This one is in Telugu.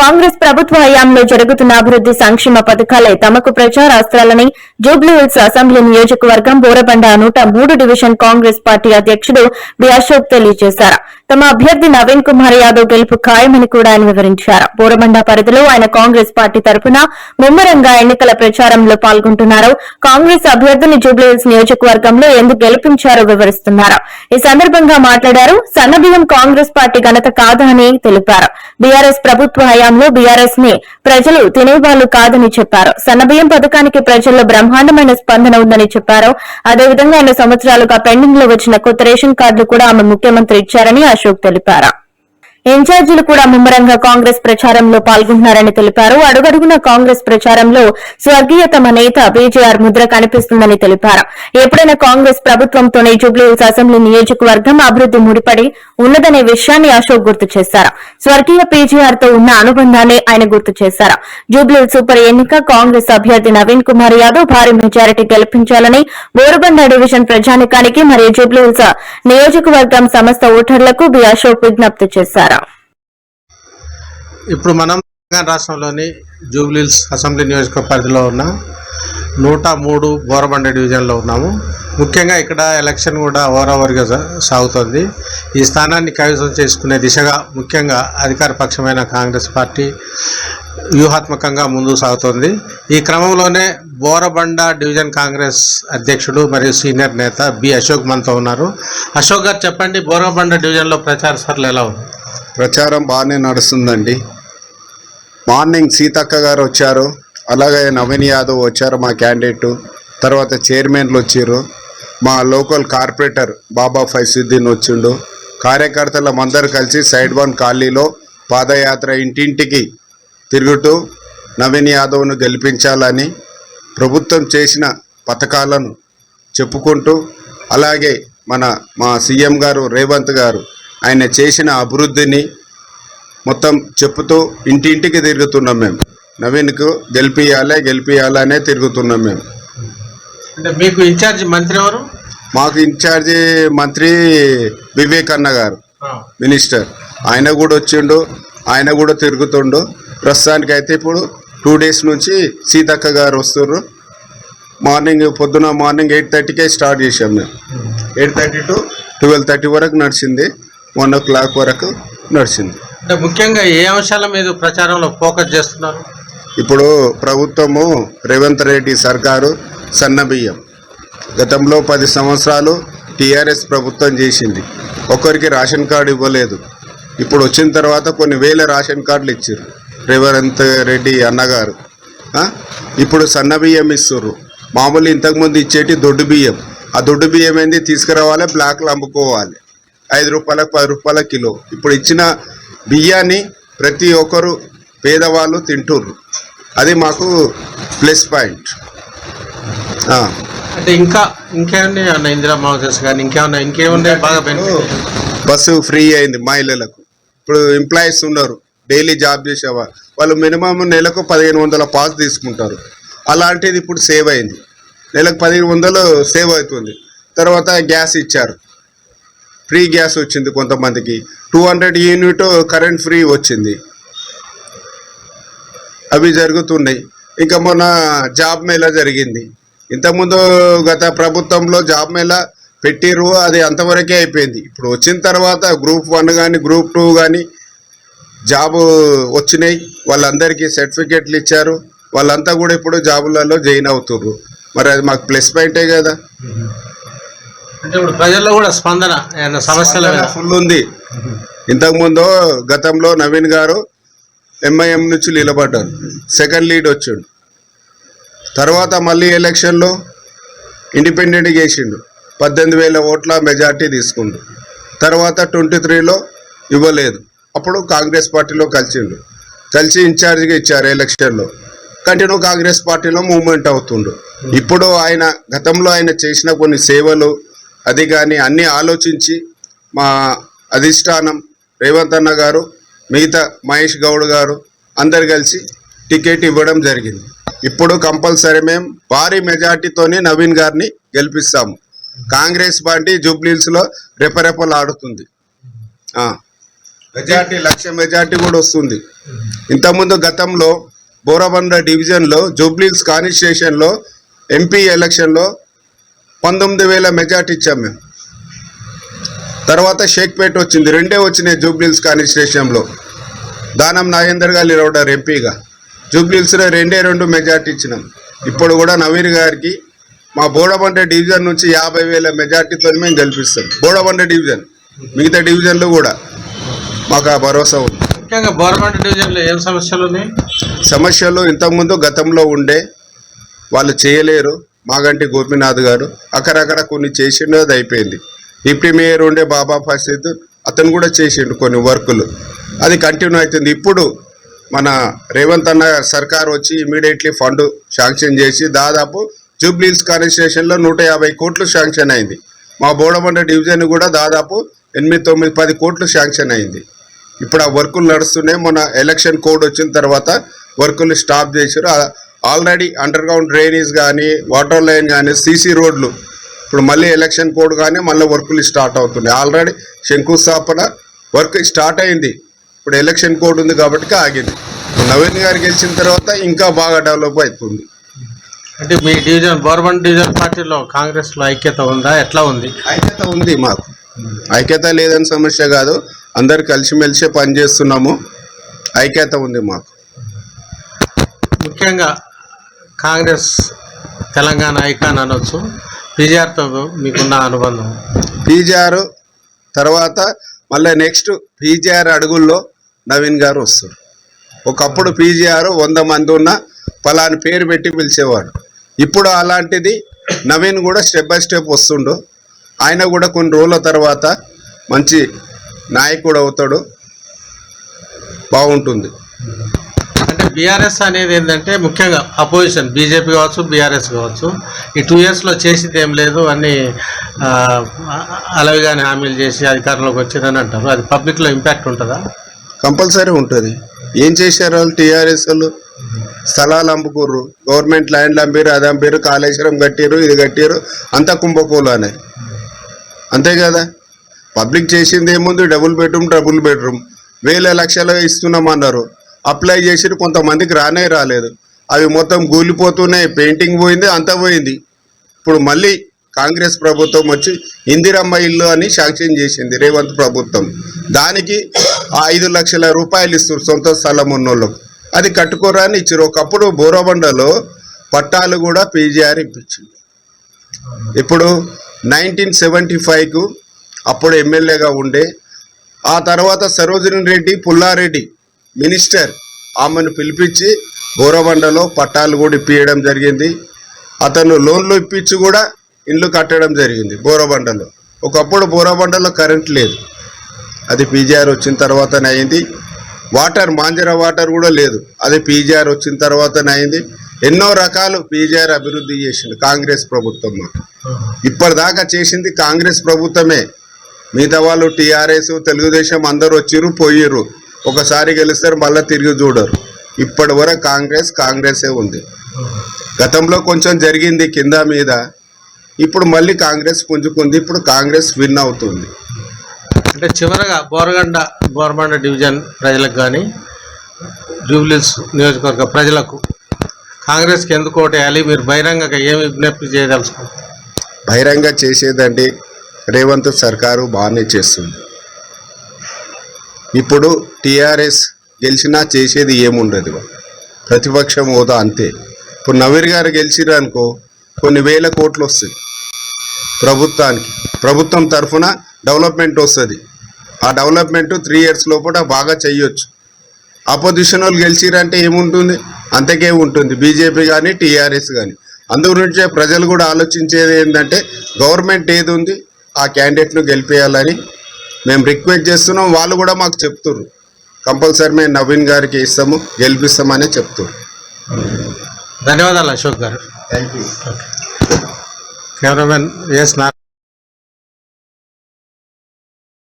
కాంగ్రెస్ ప్రభుత్వ హయాంలో జరుగుతున్న అభివృద్ది సంక్షేమ పథకాలే తమకు ప్రచారాస్త్రాలని జూబ్లీహిల్స్ అసెంబ్లీ నియోజకవర్గం బోరబండ నూట మూడు డివిజన్ కాంగ్రెస్ పార్టీ అధ్యక్షుడు బి అశోక్ తెలియజేశారు. తమ అభ్యర్థి నవీన్ కుమార్ యాదవ్ గెలుపు ఖాయమని కూడా ఆయన వివరించారు. బోరబండ పరిధిలో ఆయన కాంగ్రెస్ పార్టీ తరఫున ముమ్మరంగా ఎన్నికల ప్రచారంలో పాల్గొంటున్నారు. కాంగ్రెస్ అభ్యర్థిని జూబ్లీహిల్స్ నియోజకవర్గంలో ఎందుకు గెలిపించారో వివరిస్తున్నారు. ఈ సందర్భంగా మాట్లాడారు. సన్నబియ్యం కాంగ్రెస్ పార్టీ ఘనత కాదని తెలిపారు. బీఆర్ఎస్ ప్రభుత్వ హయాంలో బీఆర్ఎస్ని ప్రజలు తినేవాళ్ళు కాదని చెప్పారు. సన్నబియ్యం పథకానికి ప్రజల్లో బ్రహ్మాండమైన స్పందన ఉందని చెప్పారు. అదేవిధంగా ఆయన సంవత్సరాలుగా పెండింగ్లో వచ్చిన కొత్త రేషన్ కార్డులు కూడా ఆమె ముఖ్యమంత్రి ఇచ్చారని అశోక్ తెలిపారు ఇన్ఛార్జీలు కూడా ముమ్మరంగా కాంగ్రెస్ ప్రచారంలో పాల్గొంటున్నారని తెలిపారు. అడుగడుగున కాంగ్రెస్ ప్రచారంలో స్వర్గీయ తమ నేత బీజేఆర్ ముద్ర కనిపిస్తుందని తెలిపారు. ఎప్పుడైనా కాంగ్రెస్ ప్రభుత్వంతోనే జూబ్లీహిల్స్ అసెంబ్లీ నియోజకవర్గం అభివృద్ది ముడిపడి ఉన్నదనే విషయాన్ని అశోక్ గుర్తు చేశారు. స్వర్గీయ పీజీఆర్తో ఉన్న అనుబంధాన్ని ఆయన గుర్తు చేశారు. జూబ్లీహిల్స్ సూపర్ ఎన్నిక కాంగ్రెస్ అభ్యర్థి నవీన్ కుమార్ యాదవ్ భారీ మెజారిటీ గెలిపించాలని బోరుబంద డివిజన్ ప్రజానికానికి మరియు జూబ్లీహిల్స్ నియోజకవర్గం సమస్త ఓటర్లకు బి అశోక్ విజ్ఞప్తి చేశారు. ఇప్పుడు మనం తెలంగాణ రాష్ట్రంలోని జూబ్లీల్స్ అసెంబ్లీ నియోజక పరిధిలో ఉన్న నూట మూడు బోరబండ డివిజన్లో ఉన్నాము. ముఖ్యంగా ఇక్కడ ఎలక్షన్ కూడా ఓవరావర్గా సాగుతోంది. ఈ స్థానాన్ని కైవసం చేసుకునే దిశగా ముఖ్యంగా అధికార పక్షమైన కాంగ్రెస్ పార్టీ వ్యూహాత్మకంగా ముందుకు సాగుతోంది. ఈ క్రమంలోనే బోరబండ డివిజన్ కాంగ్రెస్ అధ్యక్షుడు మరియు సీనియర్ నేత బి అశోక్ మనతో ఉన్నారు. అశోక్ గారు చెప్పండి బోరబండ డివిజన్లో ప్రచార సార్లు ఎలా ఉంది? ప్రచారం బాగానే నడుస్తుందండి. మార్నింగ్ సీతక్క గారు వచ్చారు. అలాగే నవీన్ యాదవ్ వచ్చారు మా క్యాండిడేట్. తర్వాత చైర్మన్లు వచ్చారు. మా లోకల్ కార్పొరేటర్ బాబా ఫైసుద్దీన్ వచ్చిండు. కార్యకర్తలం అందరు కలిసి సైడ్ వన్ ఖాళీలో పాదయాత్ర ఇంటింటికి తిరుగుతూ నవీన్ యాదవ్ను గెలిపించాలని ప్రభుత్వం చేసిన పథకాలను చెప్పుకుంటూ అలాగే మన మా సీఎం గారు రేవంత్ గారు ఆయన చేసిన అభివృద్ధిని మొత్తం చెప్పుతూ ఇంటింటికి తిరుగుతున్నాం మేము. నవీన్కు గెలిపియాలే గెలిపియాలనే తిరుగుతున్నాం మేము. అంటే మీకు ఇన్ఛార్జ్ మంత్రి ఎవరు? మాకు ఇన్ఛార్జి మంత్రి వివేక్ అన్న గారు మినిస్టర్. ఆయన కూడా వచ్చిండు ఆయన కూడా తిరుగుతుండు. ప్రస్తుతానికి అయితే ఇప్పుడు టూ డేస్ నుంచి సీతక్క గారు వస్తుర్రు. మార్నింగ్ పొద్దున మార్నింగ్ ఎయిట్ థర్టీకే స్టార్ట్ చేసాం మేము. Eight thirty to twelve thirty వరకు నడిచింది. వన్ ఓ క్లాక్ వరకు నడిచింది. అంటే ముఖ్యంగా ఏ అంశాల మీద ప్రచారంలో ఫోకస్ చేస్తున్నారు? ఇప్పుడు ప్రభుత్వము రేవంత్ రెడ్డి సర్కారు సన్నబియ్యం గతంలో పది సంవత్సరాలు టీఆర్ఎస్ ప్రభుత్వం చేసింది. ఒకరికి రేషన్ కార్డు ఇవ్వలేదు. ఇప్పుడు వచ్చిన తర్వాత కొన్ని వేల రేషన్ కార్డులు ఇచ్చారు రేవంత్ రెడ్డి అన్నగారు? ఇప్పుడు సన్న బియ్యం ఇస్తుర్రు. మామూలు ఇంతకుముందు ఇచ్చేటి దొడ్డు బియ్యం. ఆ దొడ్డు బియ్యం ఏంది? తీసుకురావాలి బ్లాక్లో అమ్ముకోవాలి. ఐదు రూపాయలకు పది రూపాయల కిలో. ఇప్పుడు ఇచ్చిన బియ్యాన్ని ప్రతి ఒక్కరు పేదవాళ్ళు తింటుర్రు. అది మాకు ప్లస్ పాయింట్. అంటే ఇంకా ఇంకేమన్నా అన్న ఇందిరా మహోదయస్ కానీ ఇంకేమన్నా ఇంకేమున్నాయి? బాగా బస్సు ఫ్రీ అయింది మహిళలకు. ఇప్పుడు ఎంప్లాయీస్ ఉన్నారు. డైలీ జాబ్ చేసేవారు వాళ్ళు మినిమం నెలకు పదిహేను వందల పాస్ తీసుకుంటారు. అలాంటిది ఇప్పుడు సేవ్ అయింది. నెలకు పదిహేను వందలు సేవ్ అవుతుంది. తర్వాత గ్యాస్ ఇచ్చారు. ఫ్రీ గ్యాస్ వచ్చింది కొంతమందికి. Two hundred unit current free వచ్చింది. అవి జరుగుతున్నాయి. ఇంకా మొన్న జాబ్ మేళా జరిగింది. ఇంతకుముందు గత ప్రభుత్వంలో జాబ్ మేళా పెట్టిర్రు అది అంతవరకే అయిపోయింది. ఇప్పుడు వచ్చిన తర్వాత గ్రూప్ వన్ కానీ గ్రూప్ టూ కానీ జాబ్ వచ్చినాయి. వాళ్ళందరికీ సర్టిఫికెట్లు ఇచ్చారు. వాళ్ళంతా కూడా ఇప్పుడు జాబులలో జాయిన్ అవుతుర్రు. మరి అది మాకు ప్లస్ పాయింటే కదా. అంటే ఇప్పుడు ప్రజల్లో కూడా స్పందన ఏమన్నా సమస్యల మీద ఫుల్ ఉంది. ఇంతకుముందు గతంలో నవీన్ గారు ఎంఐఎం నుంచి నిలబడ్డారు. సెకండ్ లీడ్ వచ్చాడు. తర్వాత మళ్ళీ ఎలక్షన్లో ఇండిపెండెంట్ చేసిండు. పద్దెనిమిది వేల ఓట్ల మెజార్టీ తీసుకుండు. తర్వాత ట్వంటీ త్రీలో ఇవ్వలేదు. అప్పుడు కాంగ్రెస్ పార్టీలో కలిసిండు. కలిసి ఇన్ఛార్జిగా ఇచ్చారు ఎలక్షన్లో. కంటిన్యూ కాంగ్రెస్ పార్టీలో మూవ్మెంట్ అవుతుండు. ఇప్పుడు ఆయన గతంలో ఆయన చేసిన కొన్ని సేవలు అది కానీ అన్నీ ఆలోచించి మా అధిష్టానం రేవంత్ అన్న గారు మిగతా మహేష్ గౌడ్ గారు అందరు కలిసి టికెట్ ఇవ్వడం జరిగింది. ఇప్పుడు కంపల్సరీ మేము భారీ మెజార్టీతోనే నవీన్ గారిని గెలిపిస్తాము. కాంగ్రెస్ పార్టీ జూబ్లీస్లో రెపరెపలు ఆడుతుంది మెజార్టీ లక్ష మెజార్టీ కూడా వస్తుంది. ఇంతకుముందు గతంలో బోరబండ డివిజన్లో జూబ్లీస్ కాన్స్టిట్యూషన్లో ఎంపీ ఎలక్షన్లో పంతొమ్మిది వేల మెజార్టీ ఇచ్చాం మేము. తర్వాత షేక్పేట్ వచ్చింది. రెండే వచ్చినాయి జూబ్లీస్ కాన్స్టిట్యూషన్లో దానం నాగేందర్ గారు నిలబడ్డారు ఎంపీగా. జూబ్లీస్లో రెండే రెండు మెజార్టీ ఇచ్చినాం. ఇప్పుడు కూడా నవీన్ గారికి మా బోడబండ డివిజన్ నుంచి యాభై వేల మెజార్టీతో మేము గెలిపిస్తాం. బోడబండ డివిజన్. మిగతా డివిజన్లు కూడా. మాకు ఆ భరోసా ఉంది. ముఖ్యంగా బోరబండ డివిజన్లో ఏం సమస్యలు ఉన్నాయి? సమస్యలు ఇంతకుముందు గతంలో ఉండే. వాళ్ళు చేయలేరు. మాగంటి గోపీనాథ్ గారు అక్కడక్కడ కొన్ని చేసిండు అది అయిపోయింది. డిప్టీ మేయర్ ఉండే బాబా ఫసీద్ అతను కూడా చేసిండు కొన్ని వర్కులు. అది కంటిన్యూ అవుతుంది. ఇప్పుడు మన రేవంత్ అన్న సర్కార్ వచ్చి ఇమీడియట్లీ ఫండ్ శాంక్షన్ చేసి దాదాపు జూబ్లీస్ కాన్స్టిట్యూషన్లో నూట యాభై కోట్లు శాంక్షన్ అయింది. మా బోడబండ డివిజన్ కూడా దాదాపు ఎనిమిది తొమ్మిది పది కోట్లు శాంక్షన్ అయింది. ఇప్పుడు ఆ వర్కులు నడుస్తున్నాయి. మన ఎలక్షన్ కోడ్ వచ్చిన తర్వాత వర్కులు స్టాప్ చేశారు. ఆల్రెడీ అండర్ గ్రౌండ్ డ్రైనేజ్ కానీ వాటర్ లైన్ కానీ సీసీ రోడ్లు ఇప్పుడు మళ్ళీ ఎలక్షన్ కోడ్ కానీ మళ్ళీ వర్కులు స్టార్ట్ అవుతున్నాయి. ఆల్రెడీ శంకుస్థాపన వర్క్ స్టార్ట్ అయింది. ఇప్పుడు ఎలక్షన్ కోడ్ ఉంది కాబట్టి ఆగింది. నవీన్ గారు గెలిచిన తర్వాత ఇంకా బాగా డెవలప్ అవుతుంది అంటే మీ డివిజన్ బోరబండ డివిజన్ పార్టీలో కాంగ్రెస్లో ఐక్యత ఉందా? ఎట్లా ఉంది? ఐక్యత ఉంది మాకు. ఐక్యత లేదని సమస్య కాదు. అందరు కలిసిమెలిసే పనిచేస్తున్నాము. ఐక్యత ఉంది మాకు. ముఖ్యంగా కాంగ్రెస్ తెలంగాణ ఐకాన్ అనొచ్చు. పీజీఆర్తో మీకున్న అనుబంధం? పీజీఆర్ తర్వాత మళ్ళీ నెక్స్ట్ పీజీఆర్ అడుగుల్లో నవీన్ గారు వస్తారు. ఒకప్పుడు పీజీఆర్ వంద మంది ఉన్న పలాని పేరు పెట్టి పిలిచేవాడు. ఇప్పుడు అలాంటిది నవీన్ కూడా స్టెప్ బై స్టెప్ వస్తుండు. ఆయన కూడా కొన్ని రోజుల తర్వాత మంచి నాయకుడు అవుతాడు. బాగుంటుంది. బీఆర్ఎస్ అనేది ఏంటంటే ముఖ్యంగా అపోజిషన్ బీజేపీ కావచ్చు బీఆర్ఎస్ కావచ్చు ఈ టూ ఇయర్స్లో చేసింది ఏం లేదు అన్ని అలవిగానే హామీలు చేసి అధికారంలోకి వచ్చిందని అంటారు. అది పబ్లిక్లో ఇంపాక్ట్ ఉంటుందా? కంపల్సరీ ఉంటుంది. ఏం చేశారు వాళ్ళు టీఆర్ఎస్ వాళ్ళు? స్థలాలు అమ్ముకుర్రు. గవర్నమెంట్ ల్యాండ్లు అమ్మిరు అది అమ్మిరు కాళేశ్వరం కట్టారు ఇది కట్టారు అంతా అనే అంతే కదా? పబ్లిక్ చేసింది ఏముంది? Double bedroom double bedroom. వేల లక్షలు ఇస్తున్నామన్నారు. అప్లై చేసి కొంతమందికి రానే రాలేదు. అవి మొత్తం కూలిపోతున్నాయి పెయింటింగ్ పోయింది అంతా పోయింది. ఇప్పుడు మళ్ళీ కాంగ్రెస్ ప్రభుత్వం వచ్చి ఇందిరమ్మ ఇల్లు అని శాంక్షన్ చేసింది రేవంత్ ప్రభుత్వం. దానికి ఐదు లక్షల రూపాయలు ఇస్తారు సొంత స్థలం ఉన్నోళ్ళకు. అది కట్టుకోరా అని ఇచ్చారు. ఒకప్పుడు బోరబండలో పట్టాలు కూడా పీజీఆర్ ఇప్పించింది. ఇప్పుడు నైన్టీన్ సెవెంటీ ఫైవ్కు అప్పుడు ఎమ్మెల్యేగా ఉండే ఆ తర్వాత సరోజిని రెడ్డి పుల్లారెడ్డి మినిస్టర్ ఆమెను పిలిపించి బోరబండలో పట్టాలు కూడా ఇప్పించడం జరిగింది. అతను లోన్లు ఇప్పించి కూడా ఇండ్లు కట్టడం జరిగింది బోరబండలో. ఒకప్పుడు బోరబండలో కరెంట్ లేదు. అది పీజీఆర్ వచ్చిన తర్వాతనే అయింది. వాటర్ మాంజర వాటర్ కూడా లేదు. అది పీజీఆర్ వచ్చిన తర్వాతనే అయింది. ఎన్నో రకాలు పీజీఆర్ అభివృద్ధి చేసింది కాంగ్రెస్ ప్రభుత్వం ఇప్పటిదాకా చేసింది కాంగ్రెస్ ప్రభుత్వమే. మిగతా వాళ్ళు టీఆర్ఎస్ తెలుగుదేశం అందరూ వచ్చిర్రు పోయిర్రు. ఒకసారి గెలుస్తారు మళ్ళీ తిరిగి చూడరు. ఇప్పటి వరకు కాంగ్రెస్ కాంగ్రెసే ఉంది. గతంలో కొంచెం జరిగింది కింద మీద ఇప్పుడు మళ్ళీ కాంగ్రెస్ పుంజుకుంది ఇప్పుడు కాంగ్రెస్ విన్ అవుతుంది. అంటే చివరగా బోరగండ బోరబండ డివిజన్ ప్రజలకు కానీ జూబ్లీస్ నియోజకవర్గ ప్రజలకు కాంగ్రెస్కి ఎందుకు ఓటేయాలి? మీరు బహిరంగంగా ఏమి విజ్ఞప్తి చేయదలుచుకుంటారు బహిరంగ చేసేదండి. రేవంత్ సర్కారు బాగానే చేస్తుంది. ఇప్పుడు టీఆర్ఎస్ గెలిచినా చేసేది ఏముండదు ప్రతిపక్షం హోదా అంతే. ఇప్పుడు నవీర్ గారు గెలిచిరు అనుకో కొన్ని వేల కోట్లు వస్తాయి. ప్రభుత్వానికి ప్రభుత్వం తరఫున డెవలప్మెంట్ వస్తుంది. ఆ డెవలప్మెంట్ త్రీ ఇయర్స్ లోపల బాగా చేయొచ్చు అపోజిషన్ వాళ్ళు గెలిచిరంటే ఏముంటుంది? అంతకే ఉంటుంది. బీజేపీ కానీ టీఆర్ఎస్ కానీ అందుగురించే ప్రజలు కూడా ఆలోచించేది ఏంటంటే గవర్నమెంట్ ఏది ఉంది ఆ క్యాండిడేట్ను గెలిపేయాలని మేము రిక్వెస్ట్ చేస్తున్నాం వాళ్ళు కూడా మాకు చెప్తుర్రు. కంపల్సరీ మేము నవీన్ గారికి ఇస్తాము గెలిపిస్తామని చెప్తుర్రు. ధన్యవాదాలు Ashok garu. Thank you cameraman yes నా